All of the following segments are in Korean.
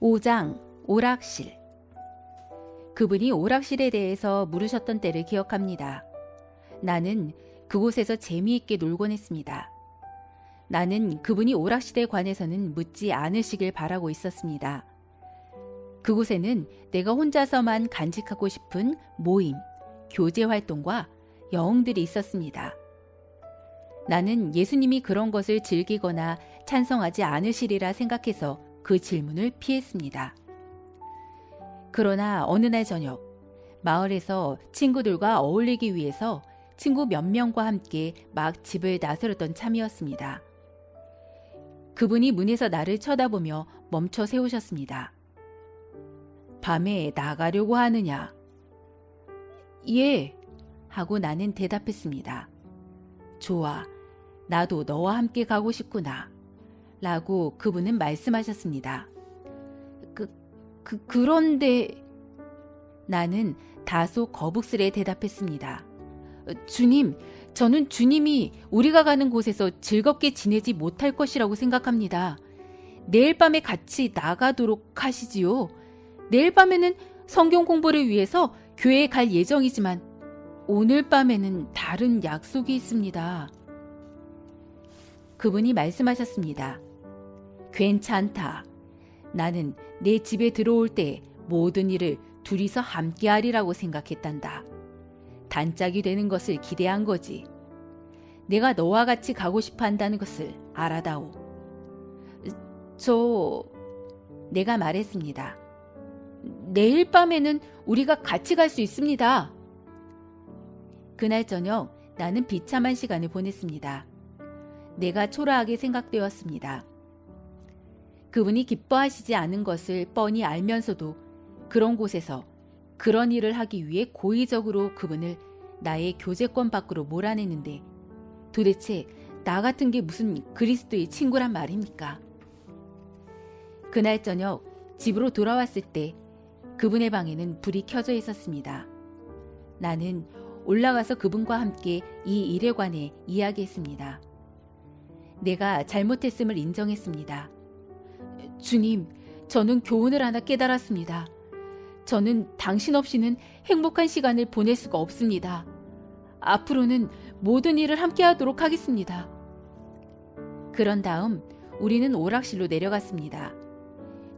오장 오락실 그분이 오락실에 대해서 물으셨던 때를 기억합니다. 나는 그곳에서 재미있게 놀곤 했습니다. 나는 그분이 오락실에 관해서는 묻지 않으시길 바라고 있었습니다. 그곳에는 내가 혼자서만 간직하고 싶은 모임, 교제 활동과 영웅들이 있었습니다. 나는 예수님이 그런 것을 즐기거나 찬성하지 않으시리라 생각해서 그 질문을 피했습니다. 그러나 어느 날 저녁, 마을에서 친구들과 어울리기 위해서 친구 몇 명과 함께 막 집을 나서렸던 참이었습니다. 그분이 문에서 나를 쳐다보며 멈춰 세우셨습니다. 밤에 나가려고 하느냐? 예, 하고 나는 대답했습니다. 좋아, 나도 너와 함께 가고 싶구나. 라고 그분은 말씀하셨습니다. 그, 그, 그런데 나는 다소 거북스레 대답했습니다. 주님, 저는 주님이 우리가 가는 곳에서 즐겁게 지내지 못할 것이라고 생각합니다. 내일 밤에 같이 나가도록 하시지요. 내일 밤에는 성경 공부를 위해서 교회에 갈 예정이지만 오늘 밤에는 다른 약속이 있습니다. 그분이 말씀하셨습니다. 괜찮다. 나는 내 집에 들어올 때 모든 일을 둘이서 함께 하리라고 생각했단다. 단짝이 되는 것을 기대한 거지. 내가 너와 같이 가고 싶어 한다는 것을 알아다오. 저, 내가 말했습니다. 내일 밤에는 우리가 같이 갈 수 있습니다. 그날 저녁 나는 비참한 시간을 보냈습니다. 내가 초라하게 생각되었습니다. 그분이 기뻐하시지 않은 것을 뻔히 알면서도 그런 곳에서 그런 일을 하기 위해 고의적으로 그분을 나의 교제권 밖으로 몰아내는데 도대체 나 같은 게 무슨 그리스도의 친구란 말입니까? 그날 저녁 집으로 돌아왔을 때 그분의 방에는 불이 켜져 있었습니다. 나는 올라가서 그분과 함께 이 일에 관해 이야기했습니다. 내가 잘못했음을 인정했습니다. 주님, 저는 교훈을 하나 깨달았습니다. 저는 당신 없이는 행복한 시간을 보낼 수가 없습니다. 앞으로는 모든 일을 함께 하도록 하겠습니다. 그런 다음 우리는 오락실로 내려갔습니다.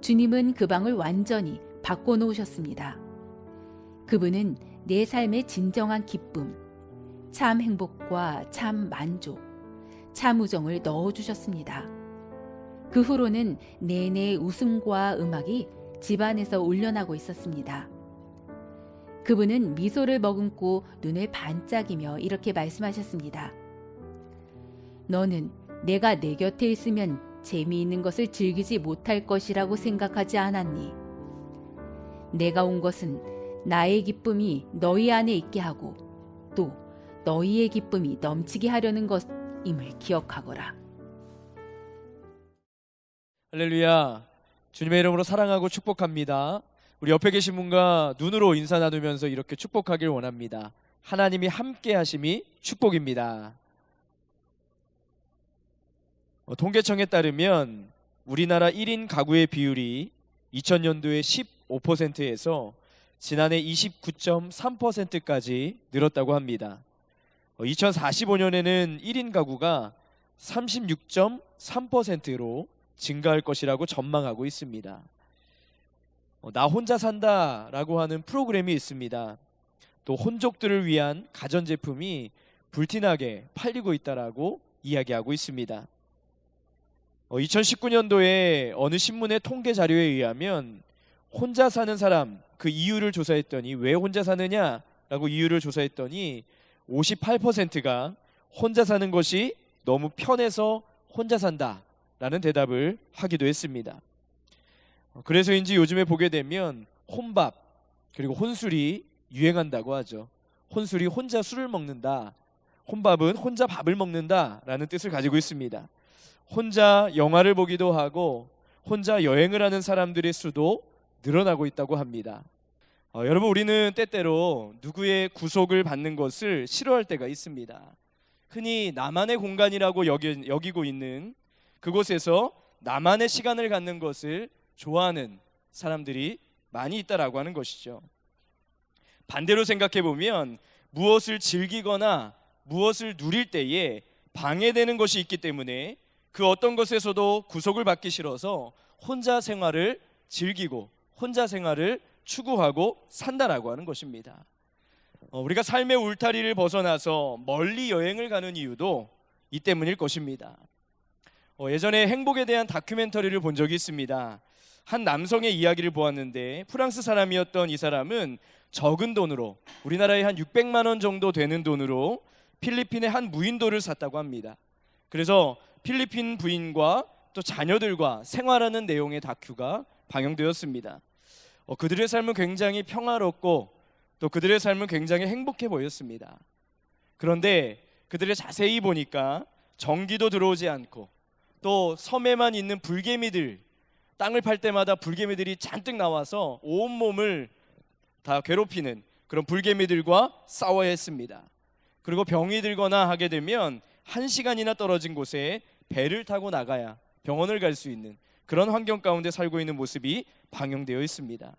주님은 그 방을 완전히 바꿔놓으셨습니다. 그분은 내 삶의 진정한 기쁨, 참 행복과 참 만족, 참 우정을 넣어주셨습니다. 그 후로는 내내 웃음과 음악이 집안에서 울려나고 있었습니다. 그분은 미소를 머금고 눈을 반짝이며 이렇게 말씀하셨습니다. 너는 내가 내 곁에 있으면 재미있는 것을 즐기지 못할 것이라고 생각하지 않았니? 내가 온 것은 나의 기쁨이 너희 안에 있게 하고 또 너희의 기쁨이 넘치게 하려는 것 임을 기억하거라. 할렐루야. 주님의 이름으로 사랑하고 축복합니다. 우리 옆에 계신 분과 눈으로 인사 나누면서 이렇게 축복하길 원합니다. 하나님이 함께 하심이 축복입니다. 어, 통계청에 따르면 우리나라 1인 가구의 비율이 2000년도에 15%에서 지난해 29.3%까지 늘었다고 합니다. 2045년에는 1인 가구가 36.3%로 증가할 것이라고 전망하고 있습니다. 어, 나 혼자 산다라고 하는 프로그램이 있습니다. 또 혼족들을 위한 가전제품이 불티나게 팔리고 있다라고 이야기하고 있습니다. 2019년도에 어느 신문의 통계 자료에 의하면 혼자 사는 사람 그 이유를 조사했더니 왜 혼자 사느냐라고 이유를 조사했더니 58%가 혼자 사는 것이 너무 편해서 혼자 산다 라는 대답을 하기도 했습니다. 어, 그래서인지 요즘에 보게 되면 혼밥 그리고 혼술이 유행한다고 하죠. 혼술이 혼자 술을 먹는다. 혼밥은 혼자 밥을 먹는다 라는 뜻을 가지고 있습니다. 혼자 영화를 보기도 하고 혼자 여행을 하는 사람들의 수도 늘어나고 있다고 합니다. 어, 여러분 우리는 때때로 누구의 구속을 받는 것을 싫어할 때가 있습니다. 흔히 나만의 공간이라고 여기, 여기고 있는 그곳에서 나만의 시간을 갖는 것을 좋아하는 사람들이 많이 있다라고 하는 것이죠. 반대로 생각해 보면 무엇을 즐기거나 무엇을 누릴 때에 방해되는 것이 있기 때문에 그 어떤 것에서도 구속을 받기 싫어서 혼자 생활을 즐기고 혼자 생활을 추구하고 산다라고 하는 것입니다. 어, 우리가 삶의 울타리를 벗어나서 멀리 여행을 가는 이유도 이 때문일 것입니다. 어, 예전에 행복에 대한 다큐멘터리를 본 적이 있습니다. 한 남성의 이야기를 보았는데 프랑스 사람이었던 이 사람은 적은 돈으로 우리나라에 한 600만 원 정도 되는 돈으로 필리핀의 한 무인도를 샀다고 합니다. 그래서 필리핀 부인과 또 자녀들과 생활하는 내용의 다큐가 방영되었습니다. 어, 그들의 삶은 굉장히 평화롭고 또 그들의 삶은 굉장히 행복해 보였습니다. 그런데 그들의 자세히 보니까 전기도 들어오지 않고 또 섬에만 있는 불개미들 땅을 팔 때마다 불개미들이 잔뜩 나와서 온 몸을 다 괴롭히는 그런 불개미들과 싸워야 했습니다. 그리고 병이 들거나 하게 되면 한 시간이나 떨어진 곳에 배를 타고 나가야 병원을 갈 수 있는 그런 환경 가운데 살고 있는 모습이 방영되어 있습니다.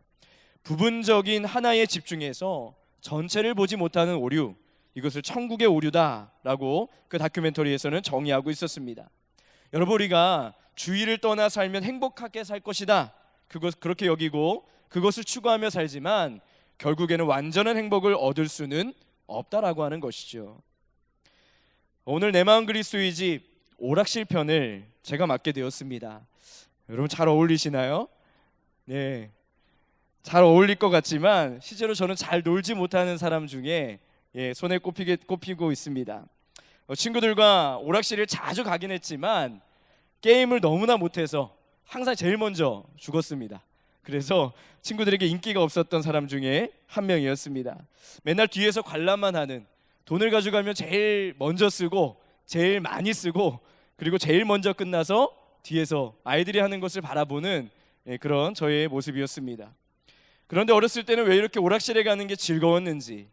부분적인 하나에 집중해서 전체를 보지 못하는 오류, 이것을 천국의 오류다라고 그 다큐멘터리에서는 정의하고 있었습니다. 여러분 우리가 주위를 떠나 살면 행복하게 살 것이다. 그것 그렇게 여기고 그것을 추구하며 살지만 결국에는 완전한 행복을 얻을 수는 없다라고 하는 것이죠. 오늘 내 마음 그리스도의 집 오락실 편을 제가 맡게 되었습니다. 여러분 잘 어울리시나요? 네. 잘 어울릴 것 같지만 실제로 저는 잘 놀지 못하는 사람 중에 예, 손에 꼽히게 꼽히고 있습니다. 어, 친구들과 오락실을 자주 가긴 했지만 게임을 너무나 못해서 항상 제일 먼저 죽었습니다. 그래서 친구들에게 인기가 없었던 사람 중에 한 명이었습니다. 맨날 뒤에서 관람만 하는 돈을 가져가면 제일 먼저 쓰고 제일 많이 쓰고 그리고 제일 먼저 끝나서 뒤에서 아이들이 하는 것을 바라보는 예, 그런 저의 모습이었습니다. 그런데 어렸을 때는 왜 이렇게 오락실에 가는 게 즐거웠는지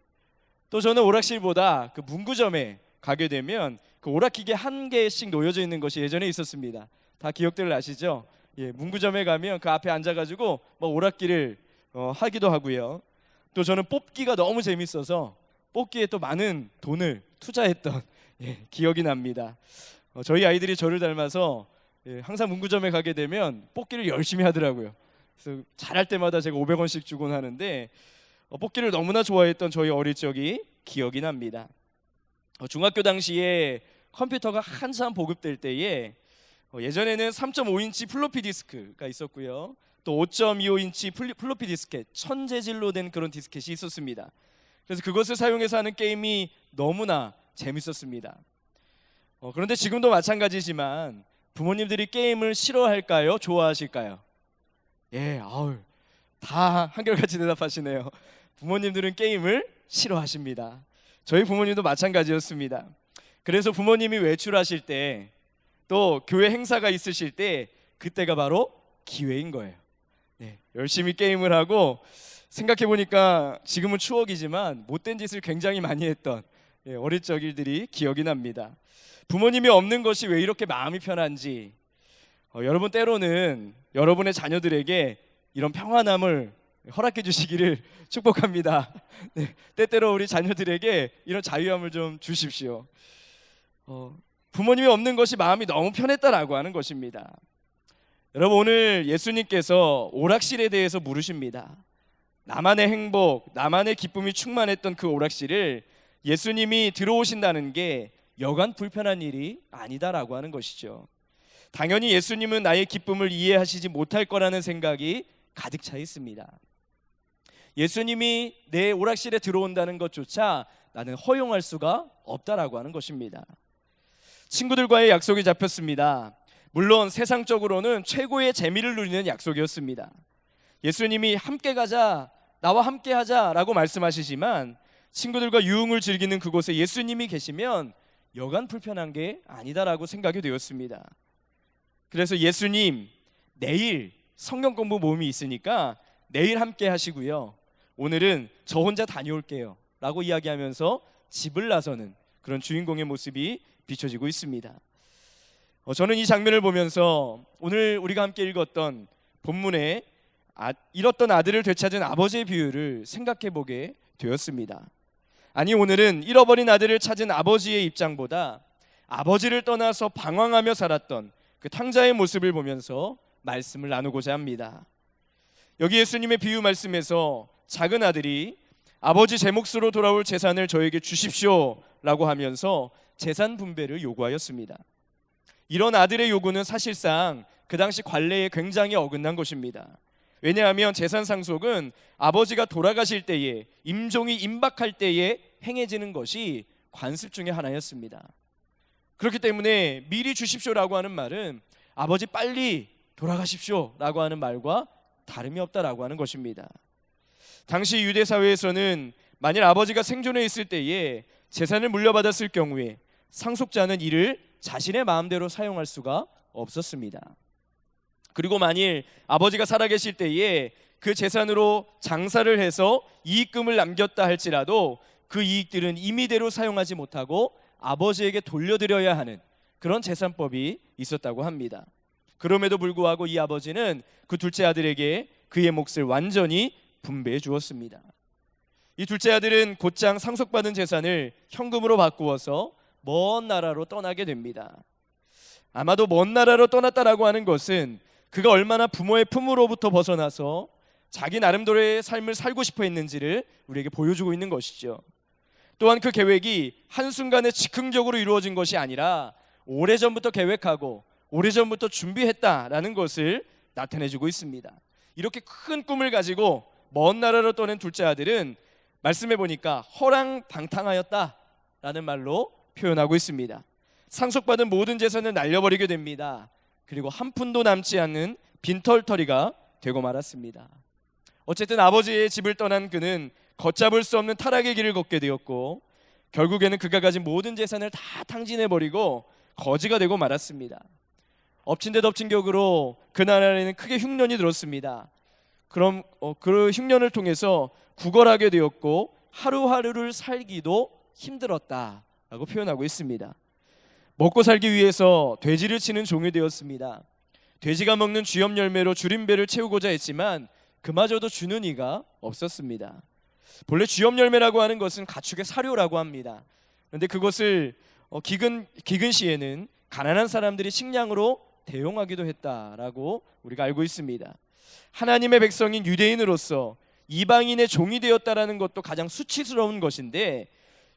또 저는 오락실보다 그 문구점에 가게 되면 그 오락기계 한 개씩 놓여져 있는 것이 예전에 있었습니다. 다 기억들 나시죠? 예, 문구점에 가면 그 앞에 앉아가지고 뭐 오락기를 어, 하기도 하고요. 또 저는 뽑기가 너무 재밌어서 뽑기에 또 많은 돈을 투자했던 예, 기억이 납니다. 어, 저희 아이들이 저를 닮아서 예, 항상 문구점에 가게 되면 뽑기를 열심히 하더라고요. 그래서 잘할 때마다 제가 500원씩 주곤 하는데 어, 뽑기를 너무나 좋아했던 저희 어릴 적이 기억이 납니다. 어, 중학교 당시에 컴퓨터가 한참 보급될 때에 어, 예전에는 3.5인치 플로피 디스크가 있었고요. 또 5.25인치 플리- 플로피 디스켓 천재질로 된 그런 디스켓이 있었습니다. 그래서 그것을 사용해서 하는 게임이 너무나 재밌었습니다. 어, 그런데 지금도 마찬가지지만 부모님들이 게임을 싫어할까요? 좋아하실까요? 예, 아우 다 한결같이 대답하시네요. 부모님들은 게임을 싫어하십니다. 저희 부모님도 마찬가지였습니다. 그래서 부모님이 외출하실 때 또 교회 행사가 있으실 때 그때가 바로 기회인 거예요. 네, 열심히 게임을 하고 생각해 보니까 지금은 추억이지만 못된 짓을 굉장히 많이 했던 예, 어릴 적 일들이 기억이 납니다. 부모님이 없는 것이 왜 이렇게 마음이 편한지 어, 여러분 때로는 여러분의 자녀들에게 이런 평안함을 허락해 주시기를 축복합니다. 네, 때때로 우리 자녀들에게 이런 자유함을 좀 주십시오. 어, 부모님이 없는 것이 마음이 너무 편했다라고 하는 것입니다. 여러분 오늘 예수님께서 오락실에 대해서 물으십니다. 나만의 행복, 나만의 기쁨이 충만했던 그 오락실을 예수님이 들어오신다는 게 여간 불편한 일이 아니다라고 하는 것이죠. 당연히 예수님은 나의 기쁨을 이해하시지 못할 거라는 생각이 가득 차 있습니다. 예수님이 내 오락실에 들어온다는 것조차 나는 허용할 수가 없다라고 하는 것입니다. 친구들과의 약속이 잡혔습니다. 물론 세상적으로는 최고의 재미를 누리는 약속이었습니다. 예수님이 함께 가자, 나와 함께 하자라고 말씀하시지만 친구들과 유흥을 즐기는 그곳에 예수님이 계시면 여간 불편한 게 아니다라고 생각이 되었습니다. 그래서 예수님 내일 성경 공부 모임이 있으니까 내일 함께 하시고요. 오늘은 저 혼자 다녀올게요. 라고 이야기하면서 집을 나서는 그런 주인공의 모습이 비춰지고 있습니다. 어, 저는 이 장면을 보면서 오늘 우리가 함께 읽었던 본문에 아, 잃었던 아들을 되찾은 아버지의 비유를 생각해 보게 되었습니다. 아니 오늘은 잃어버린 아들을 찾은 아버지의 입장보다 아버지를 떠나서 방황하며 살았던 그 탕자의 모습을 보면서 말씀을 나누고자 합니다. 여기 예수님의 비유 말씀에서 작은 아들이 아버지 제 몫으로 돌아올 재산을 저에게 주십시오라고 하면서 재산 분배를 요구하였습니다. 이런 아들의 요구는 사실상 그 당시 관례에 굉장히 어긋난 것입니다. 왜냐하면 재산 상속은 아버지가 돌아가실 때에 임종이 임박할 때에 행해지는 것이 관습 중의 하나였습니다. 그렇기 때문에 미리 주십시오라고 하는 말은 아버지 빨리 돌아가십시오라고 하는 말과 다름이 없다라고 하는 것입니다. 당시 유대 사회에서는 만일 아버지가 생존해 있을 때에 재산을 물려받았을 경우에 상속자는 이를 자신의 마음대로 사용할 수가 없었습니다. 그리고 만일 아버지가 살아계실 때에 그 재산으로 장사를 해서 이익금을 남겼다 할지라도 그 이익들은 임의대로 사용하지 못하고 아버지에게 돌려드려야 하는 그런 재산법이 있었다고 합니다. 그럼에도 불구하고 이 아버지는 그 둘째 아들에게 그의 몫을 완전히 분배해 주었습니다. 이 둘째 아들은 곧장 상속받은 재산을 현금으로 바꾸어서 먼 나라로 떠나게 됩니다. 아마도 먼 나라로 떠났다라고 하는 것은 그가 얼마나 부모의 품으로부터 벗어나서 자기 나름대로의 삶을 살고 싶어 했는지를 우리에게 보여주고 있는 것이죠. 또한 그 계획이 한순간에 즉흥적으로 이루어진 것이 아니라 오래전부터 계획하고 오래전부터 준비했다라는 것을 나타내주고 있습니다. 이렇게 큰 꿈을 가지고 먼 나라로 떠난 둘째 아들은 말씀해 보니까 허랑방탕하였다라는 말로 표현하고 있습니다. 상속받은 모든 재산을 날려버리게 됩니다. 그리고 한 푼도 남지 않는 빈털터리가 되고 말았습니다. 어쨌든 아버지의 집을 떠난 그는 걷잡을 수 없는 타락의 길을 걷게 되었고 결국에는 그가 가진 모든 재산을 다 탕진해 버리고 거지가 되고 말았습니다. 엎친 데 덮친 격으로 그 나라에는 크게 흉년이 들었습니다. 그럼 어, 그 흉년을 통해서 구걸하게 되었고 하루하루를 살기도 힘들었다라고 표현하고 있습니다. 먹고 살기 위해서 돼지를 치는 종이 되었습니다. 돼지가 먹는 쥐염 열매로 줄임배를 채우고자 했지만 그마저도 주는 이가 없었습니다. 본래 쥐염 열매라고 하는 것은 가축의 사료라고 합니다. 그런데 그것을 어, 기근 기근 시에는 가난한 사람들이 식량으로 대용하기도 했다라고 우리가 알고 있습니다. 하나님의 백성인 유대인으로서 이방인의 종이 되었다라는 것도 가장 수치스러운 것인데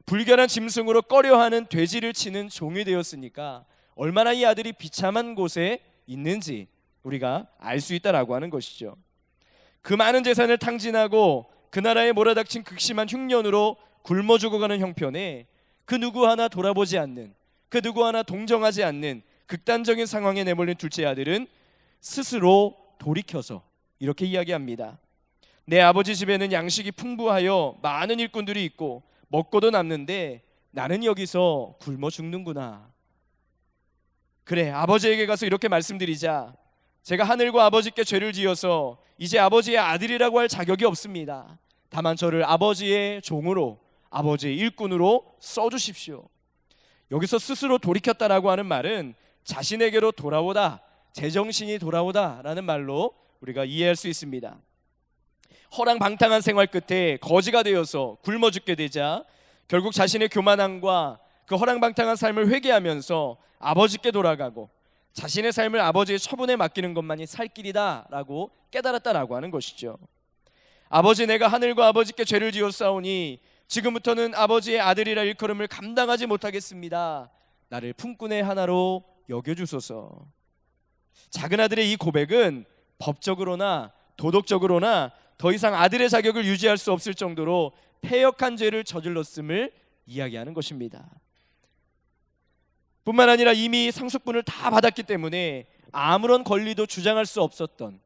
불결한 짐승으로 꺼려하는 돼지를 치는 종이 되었으니까 얼마나 이 아들이 비참한 곳에 있는지 우리가 알 수 있다라고 하는 것이죠. 그 많은 재산을 탕진하고 그 나라에 몰아닥친 극심한 흉년으로 굶어 죽어가는 형편에 그 누구 하나 돌아보지 않는 그 누구 하나 동정하지 않는 극단적인 상황에 내몰린 둘째 아들은 스스로 돌이켜서 이렇게 이야기합니다. 내 아버지 집에는 양식이 풍부하여 많은 일꾼들이 있고 먹고도 남는데 나는 여기서 굶어 죽는구나. 그래 아버지에게 가서 이렇게 말씀드리자. 제가 하늘과 아버지께 죄를 지어서 이제 아버지의 아들이라고 할 자격이 없습니다. 다만 저를 아버지의 종으로 아버지의 일꾼으로 써주십시오. 여기서 스스로 돌이켰다라고 하는 말은 자신에게로 돌아오다, 제정신이 돌아오다라는 말로 우리가 이해할 수 있습니다. 허랑 방탕한 생활 끝에 거지가 되어서 굶어 죽게 되자 결국 자신의 교만함과 그 허랑 방탕한 삶을 회개하면서 아버지께 돌아가고 자신의 삶을 아버지의 처분에 맡기는 것만이 살 길이다라고 깨달았다라고 하는 것이죠. 아버지 내가 하늘과 아버지께 죄를 지었사오니 지금부터는 아버지의 아들이라 일컬음을 감당하지 못하겠습니다. 나를 품꾼의 하나로 여겨주소서. 작은 아들의 이 고백은 법적으로나 도덕적으로나 더 이상 아들의 자격을 유지할 수 없을 정도로 폐역한 죄를 저질렀음을 이야기하는 것입니다. 뿐만 아니라 이미 상속분을 다 받았기 때문에 아무런 권리도 주장할 수 없었던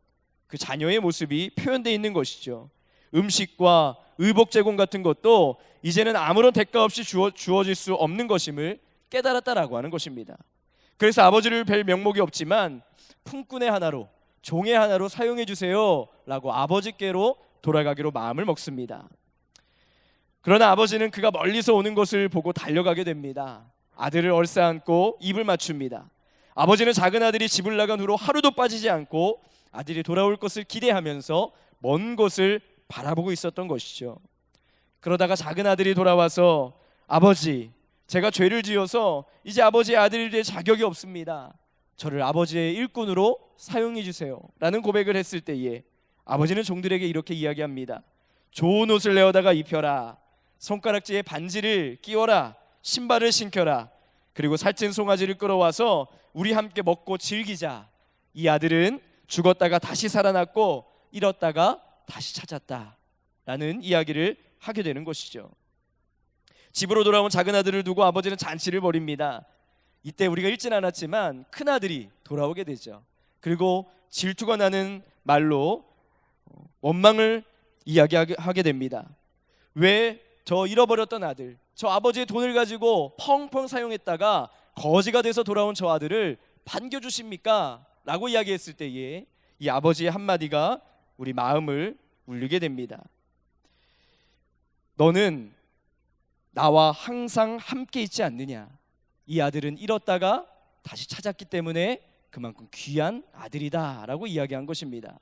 그 자녀의 모습이 표현되어 있는 것이죠. 음식과 의복 제공 같은 것도 이제는 아무런 대가 없이 주어, 주어질 수 없는 것임을 깨달았다라고 하는 것입니다. 그래서 아버지를 뵐 명목이 없지만 품꾼의 하나로 종의 하나로 사용해 주세요 라고 아버지께로 돌아가기로 마음을 먹습니다. 그러나 아버지는 그가 멀리서 오는 것을 보고 달려가게 됩니다. 아들을 얼싸안고 입을 맞춥니다. 아버지는 작은 아들이 집을 나간 후로 하루도 빠지지 않고 아들이 돌아올 것을 기대하면서 먼 곳을 바라보고 있었던 것이죠. 그러다가 작은 아들이 돌아와서 아버지, 제가 죄를 지어서 이제 아버지의 아들이 될 자격이 없습니다. 저를 아버지의 일꾼으로 사용해 주세요. 라는 고백을 했을 때에 아버지는 종들에게 이렇게 이야기합니다. 좋은 옷을 내어다가 입혀라. 손가락지에 반지를 끼워라. 신발을 신겨라. 그리고 살찐 송아지를 끌어와서 우리 함께 먹고 즐기자. 이 아들은 죽었다가 다시 살아났고 잃었다가 다시 찾았다. 라는 이야기를 하게 되는 것이죠. 집으로 돌아온 작은 아들을 두고 아버지는 잔치를 벌입니다. 이때 우리가 읽진 않았지만 큰 아들이 돌아오게 되죠. 그리고 질투가 나는 말로 원망을 이야기하게 됩니다. 왜 저 잃어버렸던 아들, 저 아버지의 돈을 가지고 펑펑 사용했다가 거지가 돼서 돌아온 저 아들을 반겨주십니까? 라고 이야기했을 때에 이 아버지의 한마디가 우리 마음을 울리게 됩니다. 너는 나와 항상 함께 있지 않느냐? 이 아들은 잃었다가 다시 찾았기 때문에 그만큼 귀한 아들이다라고 이야기한 것입니다.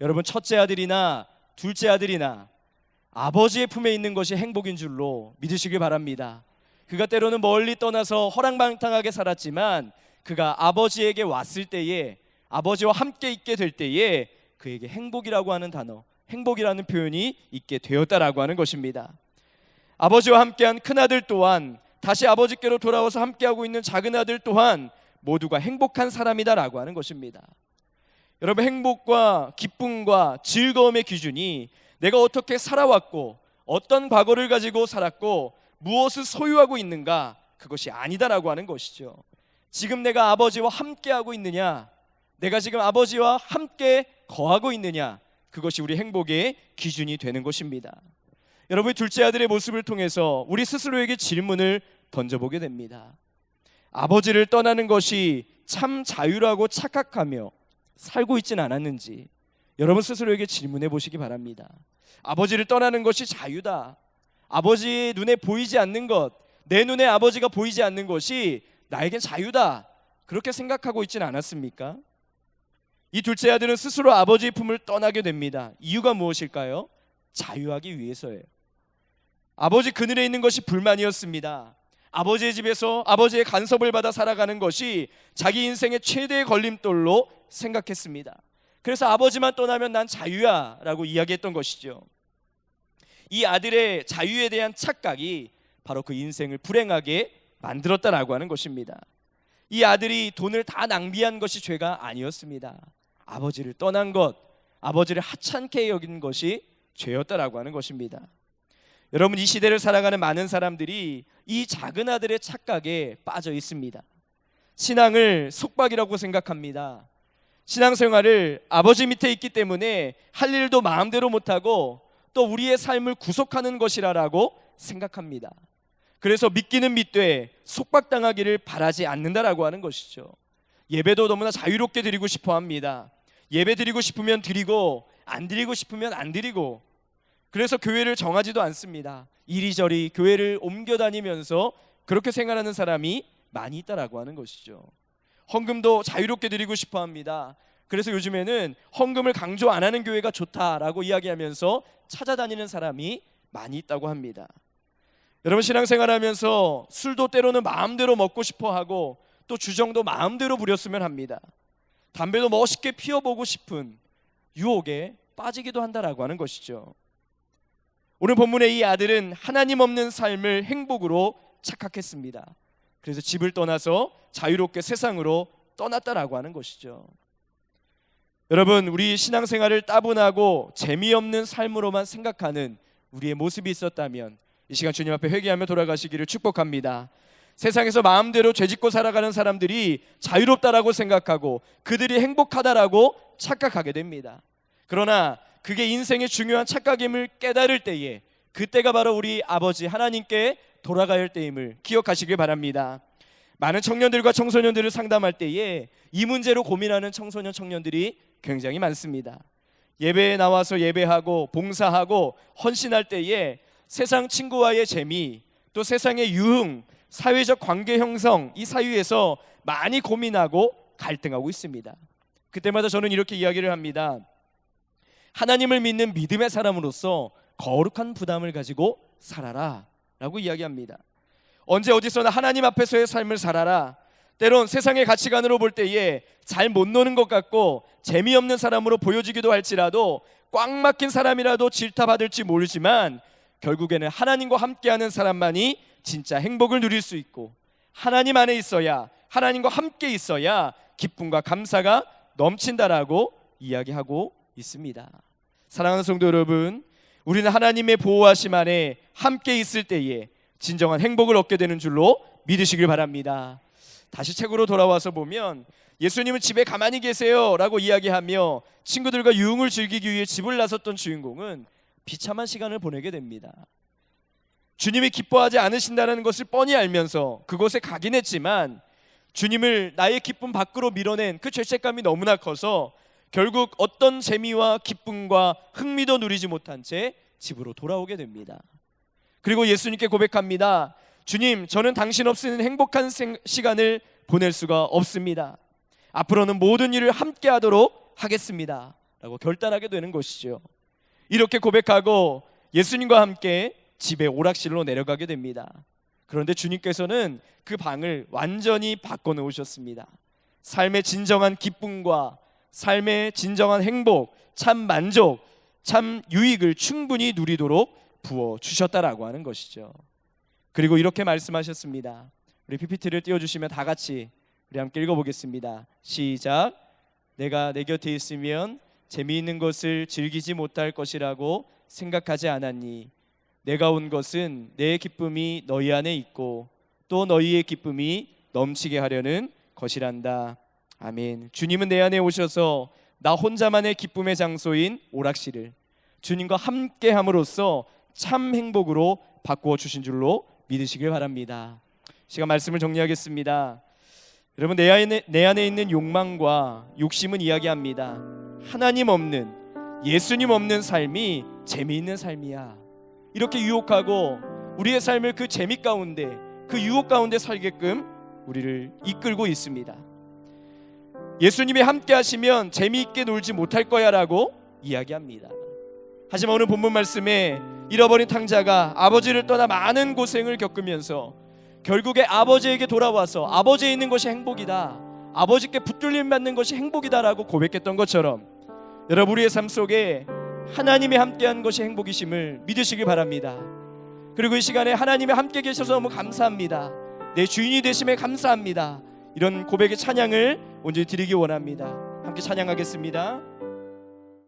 여러분 첫째 아들이나 둘째 아들이나 아버지의 품에 있는 것이 행복인 줄로 믿으시길 바랍니다. 그가 때로는 멀리 떠나서 허랑방탕하게 살았지만 그가 아버지에게 왔을 때에 아버지와 함께 있게 될 때에 그에게 행복이라고 하는 단어, 행복이라는 표현이 있게 되었다라고 하는 것입니다. 아버지와 함께한 큰 아들 또한 다시 아버지께로 돌아와서 함께하고 있는 작은 아들 또한 모두가 행복한 사람이다라고 하는 것입니다. 여러분 행복과 기쁨과 즐거움의 기준이 내가 어떻게 살아왔고 어떤 과거를 가지고 살았고 무엇을 소유하고 있는가 그것이 아니다라고 하는 것이죠. 지금 내가 아버지와 함께하고 있느냐 내가 지금 아버지와 함께 거하고 있느냐 그것이 우리 행복의 기준이 되는 것입니다. 여러분 둘째 아들의 모습을 통해서 우리 스스로에게 질문을 던져보게 됩니다. 아버지를 떠나는 것이 참 자유라고 착각하며 살고 있진 않았는지 여러분 스스로에게 질문해 보시기 바랍니다. 아버지를 떠나는 것이 자유다. 아버지 눈에 보이지 않는 것, 내 눈에 아버지가 보이지 않는 것이 나에겐 자유다. 그렇게 생각하고 있진 않았습니까? 이 둘째 아들은 스스로 아버지의 품을 떠나게 됩니다. 이유가 무엇일까요? 자유하기 위해서예요. 아버지 그늘에 있는 것이 불만이었습니다. 아버지의 집에서 아버지의 간섭을 받아 살아가는 것이 자기 인생의 최대의 걸림돌로 생각했습니다. 그래서 아버지만 떠나면 난 자유야 라고 이야기했던 것이죠. 이 아들의 자유에 대한 착각이 바로 그 인생을 불행하게 만들었다라고 하는 것입니다. 이 아들이 돈을 다 낭비한 것이 죄가 아니었습니다. 아버지를 떠난 것, 아버지를 하찮게 여긴 것이 죄였다라고 하는 것입니다. 여러분 이 시대를 살아가는 많은 사람들이 이 작은 아들의 착각에 빠져 있습니다. 신앙을 속박이라고 생각합니다. 신앙생활을 아버지 밑에 있기 때문에 할 일도 마음대로 못하고 또 우리의 삶을 구속하는 것이라라고 생각합니다. 그래서 믿기는 믿되 속박당하기를 바라지 않는다라고 하는 것이죠. 예배도 너무나 자유롭게 드리고 싶어 합니다. 예배 드리고 싶으면 드리고 안 드리고 싶으면 안 드리고 그래서 교회를 정하지도 않습니다. 이리저리 교회를 옮겨 다니면서 그렇게 생활하는 사람이 많이 있다라고 하는 것이죠. 헌금도 자유롭게 드리고 싶어 합니다. 그래서 요즘에는 헌금을 강조 안 하는 교회가 좋다라고 이야기하면서 찾아다니는 사람이 많이 있다고 합니다. 여러분 신앙생활 하면서 술도 때로는 마음대로 먹고 싶어 하고 또 주정도 마음대로 부렸으면 합니다. 담배도 멋있게 피워보고 싶은 유혹에 빠지기도 한다라고 하는 것이죠. 오늘 본문의 이 아들은 하나님 없는 삶을 행복으로 착각했습니다. 그래서 집을 떠나서 자유롭게 세상으로 떠났다라고 하는 것이죠. 여러분, 우리 신앙생활을 따분하고 재미없는 삶으로만 생각하는 우리의 모습이 있었다면 이 시간 주님 앞에 회개하며 돌아가시기를 축복합니다. 세상에서 마음대로 죄짓고 살아가는 사람들이 자유롭다라고 생각하고 그들이 행복하다라고 착각하게 됩니다. 그러나 그게 인생의 중요한 착각임을 깨달을 때에 그때가 바로 우리 아버지 하나님께 할 때임을 기억하시길 바랍니다. 많은 청년들과 청소년들을 상담할 때에 이 문제로 고민하는 청소년 청년들이 굉장히 많습니다. 예배에 나와서 예배하고 봉사하고 헌신할 때에 세상 친구와의 재미, 또 세상의 유흥, 사회적 관계 형성 이 사유에서 많이 고민하고 갈등하고 있습니다. 그때마다 저는 이렇게 이야기를 합니다. 하나님을 믿는 믿음의 사람으로서 거룩한 부담을 가지고 살아라 라고 이야기합니다. 언제 어디서나 하나님 앞에서의 삶을 살아라. 때론 세상의 가치관으로 볼 때에 잘 못 노는 것 같고 재미없는 사람으로 보여지기도 할지라도 꽉 막힌 사람이라도 질타받을지 모르지만 결국에는 하나님과 함께하는 사람만이 진짜 행복을 누릴 수 있고 하나님 안에 있어야 하나님과 함께 있어야 기쁨과 감사가 넘친다라고 이야기하고 있습니다. 사랑하는 성도 여러분, 우리는 하나님의 보호하심 안에 함께 있을 때에 진정한 행복을 얻게 되는 줄로 믿으시길 바랍니다. 다시 책으로 돌아와서 보면 예수님은 집에 가만히 계세요라고 이야기하며 친구들과 유흥을 즐기기 위해 집을 나섰던 주인공은 비참한 시간을 보내게 됩니다. 주님이 기뻐하지 않으신다는 것을 뻔히 알면서 그곳에 가긴 했지만 주님을 나의 기쁨 밖으로 밀어낸 그 죄책감이 너무나 커서 결국 어떤 재미와 기쁨과 흥미도 누리지 못한 채 집으로 돌아오게 됩니다. 그리고 예수님께 고백합니다. 주님, 저는 당신 없이는 행복한 생- 시간을 보낼 수가 없습니다. 앞으로는 모든 일을 함께 하도록 하겠습니다. 라고 결단하게 되는 것이죠. 이렇게 고백하고 예수님과 함께 집에 오락실로 내려가게 됩니다. 그런데 주님께서는 그 방을 완전히 바꿔 놓으셨습니다. 삶의 진정한 기쁨과 삶의 진정한 행복, 참 만족, 참 유익을 충분히 누리도록 부어 주셨다라고 하는 것이죠. 그리고 이렇게 말씀하셨습니다. 우리 PPT를 띄워 주시면 다 같이 우리 함께 읽어 보겠습니다. 시작. 내가 내 곁에 있으면 재미있는 것을 즐기지 못할 것이라고 생각하지 않았니? 내가 온 것은 내 기쁨이 너희 안에 있고 또 너희의 기쁨이 넘치게 하려는 것이란다. 아멘. 주님은 내 안에 오셔서 나 혼자만의 기쁨의 장소인 오락실을 주님과 함께 함으로써 참 행복으로 바꾸어 주신 줄로 믿으시길 바랍니다. 시간 말씀을 정리하겠습니다. 여러분 내 안에 내 안에 있는 욕망과 욕심은 이야기합니다. 하나님 없는 예수님 없는 삶이 재미있는 삶이야. 이렇게 유혹하고 우리의 삶을 그 재미 가운데 그 유혹 가운데 살게끔 우리를 이끌고 있습니다. 예수님이 함께 하시면 재미있게 놀지 못할 거야라고 이야기합니다. 하지만 오늘 본문 말씀에 잃어버린 탕자가 아버지를 떠나 많은 고생을 겪으면서 결국에 아버지에게 돌아와서 아버지에 있는 것이 행복이다. 아버지께 붙들림 받는 것이 행복이다라고 고백했던 것처럼 여러분 우리의 삶 속에 하나님이 함께한 것이 행복이심을 믿으시길 바랍니다. 그리고 이 시간에 하나님이 함께 계셔서 너무 감사합니다. 내 주인이 되심에 감사합니다. 이런 고백의 찬양을 온전히 드리기 원합니다. 함께 찬양하겠습니다.